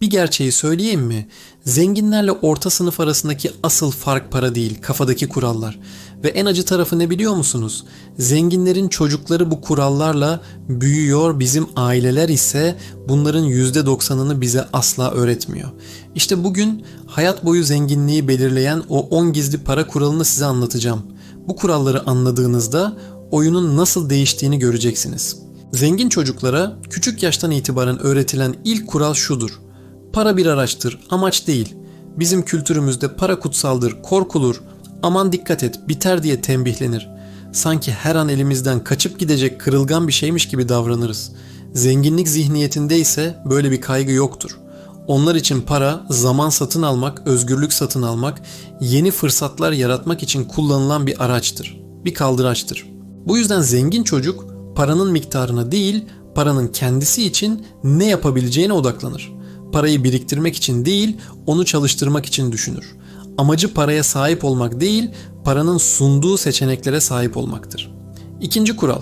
Bir gerçeği söyleyeyim mi? Zenginlerle orta sınıf arasındaki asıl fark para değil, kafadaki kurallar. Ve en acı tarafı ne biliyor musunuz? Zenginlerin çocukları bu kurallarla büyüyor, bizim aileler ise bunların %90'ını bize asla öğretmiyor. İşte bugün hayat boyu zenginliği belirleyen o 10 gizli para kuralını size anlatacağım. Bu kuralları anladığınızda oyunun nasıl değiştiğini göreceksiniz. Zengin çocuklara küçük yaştan itibaren öğretilen ilk kural şudur. Para bir araçtır, amaç değil. Bizim kültürümüzde para kutsaldır, korkulur. Aman dikkat et, biter diye tembihlenir. Sanki her an elimizden kaçıp gidecek kırılgan bir şeymiş gibi davranırız. Zenginlik zihniyetinde ise böyle bir kaygı yoktur. Onlar için para zaman satın almak, özgürlük satın almak, yeni fırsatlar yaratmak için kullanılan bir araçtır. Bir kaldıraçtır. Bu yüzden zengin çocuk paranın miktarına değil, paranın kendisi için ne yapabileceğine odaklanır. Parayı biriktirmek için değil, onu çalıştırmak için düşünür. Amacı paraya sahip olmak değil, paranın sunduğu seçeneklere sahip olmaktır. İkinci kural,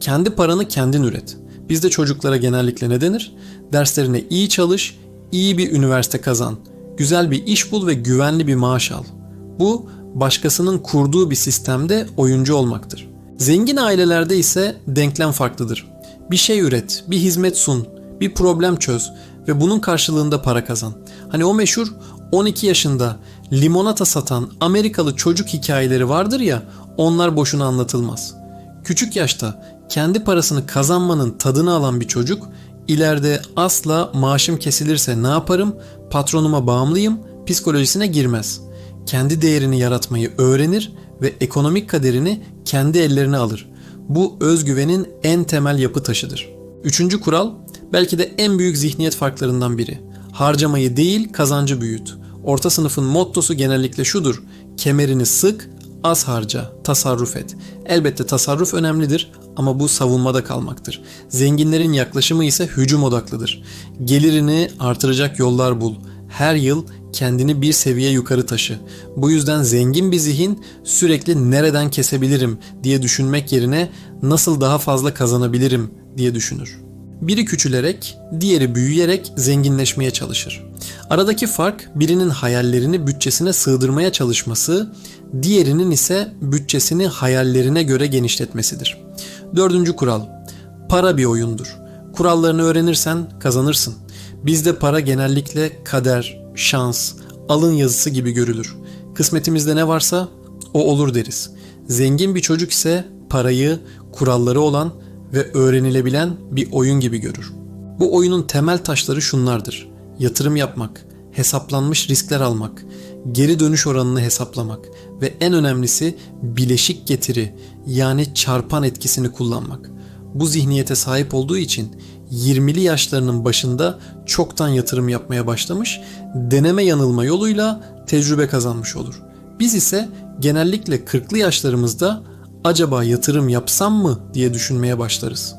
kendi paranı kendin üret. Bizde çocuklara genellikle ne denir? Derslerine iyi çalış, iyi bir üniversite kazan, güzel bir iş bul ve güvenli bir maaş al. Bu başkasının kurduğu bir sistemde oyuncu olmaktır. Zengin ailelerde ise denklem farklıdır. Bir şey üret, bir hizmet sun, bir problem çöz ve bunun karşılığında para kazan. Hani o meşhur 12 yaşında limonata satan Amerikalı çocuk hikayeleri vardır ya onlar boşuna anlatılmaz. Küçük yaşta kendi parasını kazanmanın tadını alan bir çocuk ileride asla maaşım kesilirse ne yaparım, patronuma bağımlıyım psikolojisine girmez. Kendi değerini yaratmayı öğrenir ve ekonomik kaderini kendi ellerine alır. Bu özgüvenin en temel yapı taşıdır. Üçüncü kural belki de en büyük zihniyet farklarından biri. Harcamayı değil kazancı büyüt. Orta sınıfın mottosu genellikle şudur. Kemerini sık, az harca, tasarruf et. Elbette tasarruf önemlidir ama bu savunmada kalmaktır. Zenginlerin yaklaşımı ise hücum odaklıdır. Gelirini artıracak yollar bul. Her yıl kendini bir seviye yukarı taşı. Bu yüzden zengin bir zihin sürekli nereden kesebilirim diye düşünmek yerine nasıl daha fazla kazanabilirim diye düşünür. Biri küçülerek, diğeri büyüyerek zenginleşmeye çalışır. Aradaki fark birinin hayallerini bütçesine sığdırmaya çalışması, diğerinin ise bütçesini hayallerine göre genişletmesidir. Dördüncü kural. Para bir oyundur. Kurallarını öğrenirsen kazanırsın. Bizde para genellikle kader, şans, alın yazısı gibi görülür. Kısmetimizde ne varsa o olur deriz. Zengin bir çocuk ise parayı, kuralları olan ve öğrenilebilen bir oyun gibi görür. Bu oyunun temel taşları şunlardır. Yatırım yapmak, hesaplanmış riskler almak, geri dönüş oranını hesaplamak ve en önemlisi bileşik getiri yani çarpan etkisini kullanmak. Bu zihniyete sahip olduğu için 20'li yaşlarının başında çoktan yatırım yapmaya başlamış, deneme yanılma yoluyla tecrübe kazanmış olur. Biz ise genellikle 40'lı yaşlarımızda acaba yatırım yapsam mı diye düşünmeye başlarız.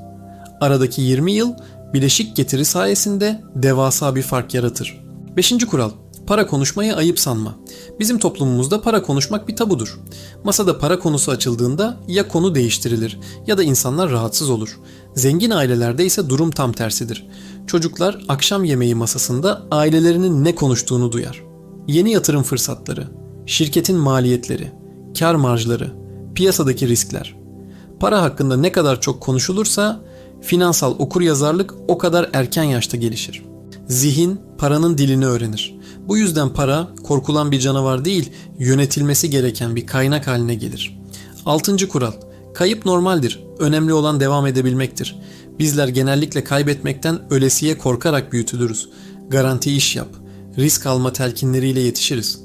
Aradaki 20 yıl bileşik getiri sayesinde devasa bir fark yaratır. Beşinci kural, para konuşmayı ayıp sanma. Bizim toplumumuzda para konuşmak bir tabudur. Masada para konusu açıldığında ya konu değiştirilir ya da insanlar rahatsız olur. Zengin ailelerde ise durum tam tersidir. Çocuklar akşam yemeği masasında ailelerinin ne konuştuğunu duyar. Yeni yatırım fırsatları, şirketin maliyetleri, kar marjları, piyasadaki riskler. Para hakkında ne kadar çok konuşulursa finansal okuryazarlık o kadar erken yaşta gelişir. Zihin paranın dilini öğrenir. Bu yüzden para korkulan bir canavar değil, yönetilmesi gereken bir kaynak haline gelir. Altıncı kural. Kayıp normaldir. Önemli olan devam edebilmektir. Bizler genellikle kaybetmekten ölesiye korkarak büyütülürüz. Garanti iş yap. Risk alma telkinleriyle yetişiriz.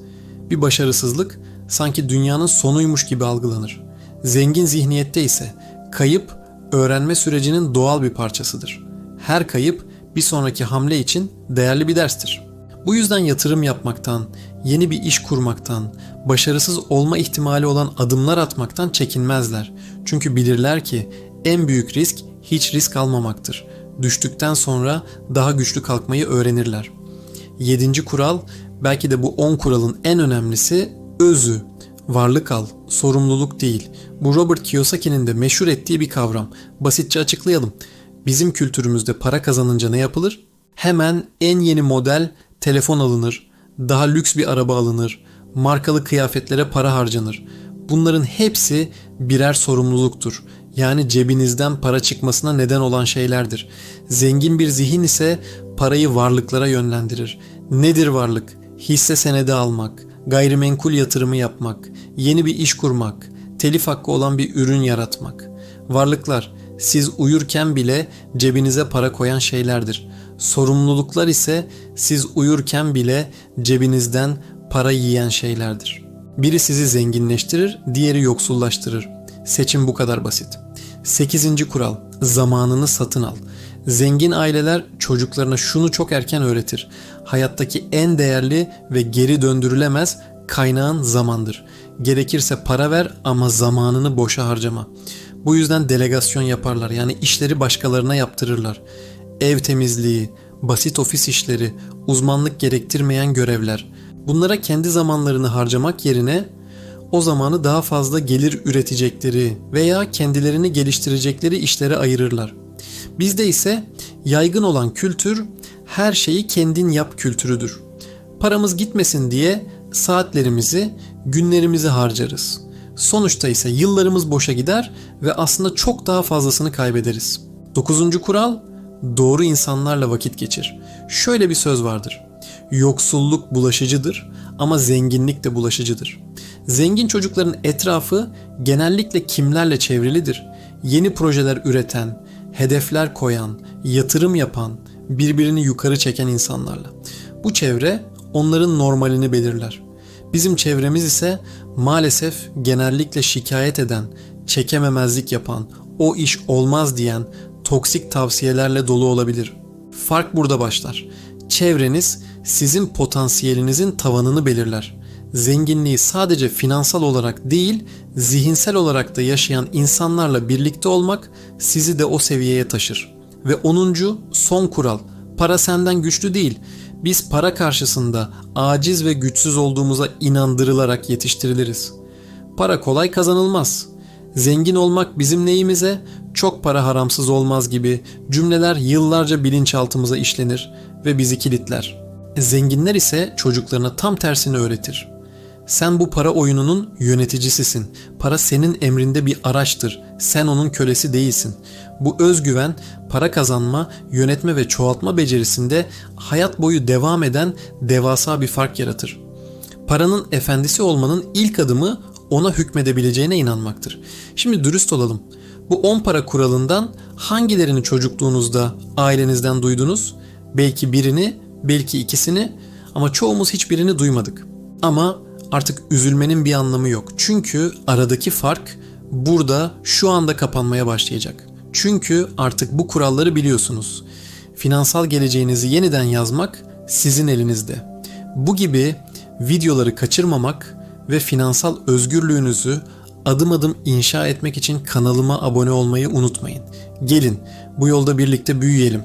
Bir başarısızlık sanki dünyanın sonuymuş gibi algılanır. Zengin zihniyette ise kayıp öğrenme sürecinin doğal bir parçasıdır. Her kayıp bir sonraki hamle için değerli bir derstir. Bu yüzden yatırım yapmaktan, yeni bir iş kurmaktan, başarısız olma ihtimali olan adımlar atmaktan çekinmezler. Çünkü bilirler ki en büyük risk hiç risk almamaktır. Düştükten sonra daha güçlü kalkmayı öğrenirler. Yedinci kural belki de bu on kuralın en önemlisi özü. Varlık al, sorumluluk değil. Bu Robert Kiyosaki'nin de meşhur ettiği bir kavram. Basitçe açıklayalım. Bizim kültürümüzde para kazanınca ne yapılır? Hemen en yeni model telefon alınır, daha lüks bir araba alınır, markalı kıyafetlere para harcanır. Bunların hepsi birer sorumluluktur. Yani cebinizden para çıkmasına neden olan şeylerdir. Zengin bir zihin ise parayı varlıklara yönlendirir. Nedir varlık? Hisse senedi almak, gayrimenkul yatırımı yapmak, yeni bir iş kurmak, telif hakkı olan bir ürün yaratmak. Varlıklar siz uyurken bile cebinize para koyan şeylerdir. Sorumluluklar ise siz uyurken bile cebinizden para yiyen şeylerdir. Biri sizi zenginleştirir, diğeri yoksullaştırır. Seçim bu kadar basit. 8. kural: zamanını satın al. Zengin aileler çocuklarına şunu çok erken öğretir. Hayattaki en değerli ve geri döndürülemez kaynağın zamandır. Gerekirse para ver ama zamanını boşa harcama. Bu yüzden delegasyon yaparlar. Yani işleri başkalarına yaptırırlar. Ev temizliği, basit ofis işleri, uzmanlık gerektirmeyen görevler. Bunlara kendi zamanlarını harcamak yerine o zamanı daha fazla gelir üretecekleri veya kendilerini geliştirecekleri işlere ayırırlar. Bizde ise yaygın olan kültür her şeyi kendin yap kültürüdür. Paramız gitmesin diye saatlerimizi, günlerimizi harcarız. Sonuçta ise yıllarımız boşa gider ve aslında çok daha fazlasını kaybederiz. Dokuzuncu kural, doğru insanlarla vakit geçir. Şöyle bir söz vardır. Yoksulluk bulaşıcıdır ama zenginlik de bulaşıcıdır. Zengin çocukların etrafı genellikle kimlerle çevrilidir? Yeni projeler üreten, hedefler koyan, yatırım yapan, birbirini yukarı çeken insanlarla. Bu çevre onların normalini belirler. Bizim çevremiz ise maalesef genellikle şikayet eden, çekememezlik yapan, o iş olmaz diyen toksik tavsiyelerle dolu olabilir. Fark burada başlar. Çevreniz sizin potansiyelinizin tavanını belirler. Zenginliği sadece finansal olarak değil, zihinsel olarak da yaşayan insanlarla birlikte olmak sizi de o seviyeye taşır. Ve 10. son kural. Para senden güçlü değil. Biz para karşısında aciz ve güçsüz olduğumuza inandırılarak yetiştiriliriz. Para kolay kazanılmaz. Zengin olmak bizim neyimize? Çok para haramsız olmaz gibi cümleler yıllarca bilinçaltımıza işlenir ve bizi kilitler. Zenginler ise çocuklarına tam tersini öğretir. Sen bu para oyununun yöneticisisin. Para senin emrinde bir araçtır. Sen onun kölesi değilsin. Bu özgüven, para kazanma, yönetme ve çoğaltma becerisinde hayat boyu devam eden devasa bir fark yaratır. Paranın efendisi olmanın ilk adımı ona hükmedebileceğine inanmaktır. Şimdi dürüst olalım. Bu 10 para kuralından hangilerini çocukluğunuzda ailenizden duydunuz? Belki birini, belki ikisini ama çoğumuz hiçbirini duymadık. Ama artık üzülmenin bir anlamı yok. Çünkü aradaki fark burada şu anda kapanmaya başlayacak. Çünkü artık bu kuralları biliyorsunuz. Finansal geleceğinizi yeniden yazmak sizin elinizde. Bu gibi videoları kaçırmamak ve finansal özgürlüğünüzü adım adım inşa etmek için kanalıma abone olmayı unutmayın. Gelin bu yolda birlikte büyüyelim.